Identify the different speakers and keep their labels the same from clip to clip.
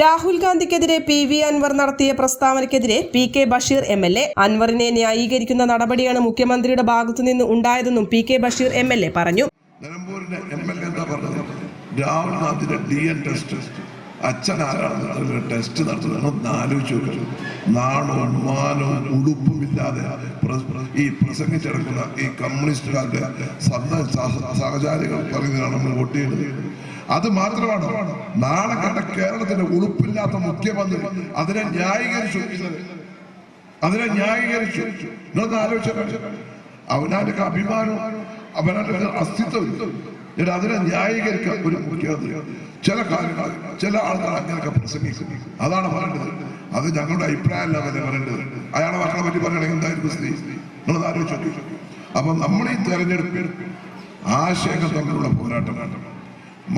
Speaker 1: Rahul ഗാന്ധിക്കെതിരെ P V Anvar നടത്തിയ പ്രസ്താവനയ്ക്കെതിരെ P K Basheer M L A. അൻവറിനെ ന്യായീകരിക്കുന്ന നടപടിയാണ് മുഖ്യമന്ത്രിയുടെ ഭാഗത്തുനിന്ന് ഉണ്ടായതെന്നും P K Basheer M L A പറഞ്ഞു.
Speaker 2: രാഹുൽ ഗാന്ധിയുടെ ഡി എൻ ടെസ്റ്റ്. അച്ഛൻ ടെസ്റ്റ് നടത്തുന്നത്. ഒന്ന് ആലോചിച്ച് നോക്കുക നാണവും മാനവും പ്ര- ഈ പ്രസംഗിച്ചെടുക്കുന്ന ഈ കമ്മ്യൂണിസ്റ്റുകാരുടെ സഹ- സഹചാരികൾ പറയുന്നതാണ് നമ്മൾ വോട്ട് അത് മാത്രമാണ് നാളെ കണ്ട കേരളത്തിന്റെ ഉടുപ്പില്ലാത്ത മുഖ്യമന്ത്രി അതിനെ ന്യായീകരിച്ചു. അതിനെ ന്യായീകരിച്ചു. നിങ്ങളൊന്ന് ആലോചിച്ചു അവനാന്റെ അഭിമാനം അവനാന്റെ അസ്തിത്വം എന്നിട്ട് അതിനെ ന്യായീകരിക്കാൻ ഒരു മുഖ്യമന്ത്രി. ചില കാര്യങ്ങൾ ചില ആളുകൾ അങ്ങനെയൊക്കെ പ്രസംഗിക്കും. അതാണ് പറയേണ്ടത്. അത് ഞങ്ങളുടെ അഭിപ്രായമല്ല അവരെ പറയേണ്ടത്. അയാളെ മക്കളെ പറ്റി പറയണമെങ്കിൽ എന്തായിരുന്നു സ്ത്രീ നിങ്ങളത് ആലോചിച്ചു അപ്പൊ നമ്മൾ ഈ തെരഞ്ഞെടുപ്പിൽ ആശയങ്ങൾ തമ്മിലുള്ള പോരാട്ടമാണ്.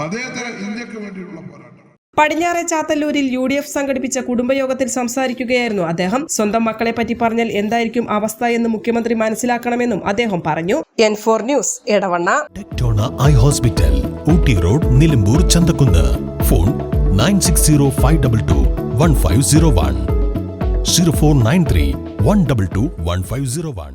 Speaker 2: മതേതര ഇന്ത്യയ്ക്ക് വേണ്ടിയുള്ള പോരാട്ടം
Speaker 1: പടിഞ്ഞാറെ ചാത്തല്ലൂരിൽ യു ഡി എഫ് സംഘടിപ്പിച്ച കുടുംബയോഗത്തിൽ സംസാരിക്കുകയായിരുന്നു അദ്ദേഹം. സ്വന്തം മക്കളെ പറ്റി പറഞ്ഞാൽ എന്തായിരിക്കും അവസ്ഥ എന്ന് മുഖ്യമന്ത്രി മനസ്സിലാക്കണമെന്നും അദ്ദേഹം പറഞ്ഞു. N four news Edavanna.
Speaker 3: Eye hospital Ooty road Nilambur Chanthakkunnu. Phone nine six zero five double two one five zero one. Zero four nine three one double two one five zero one.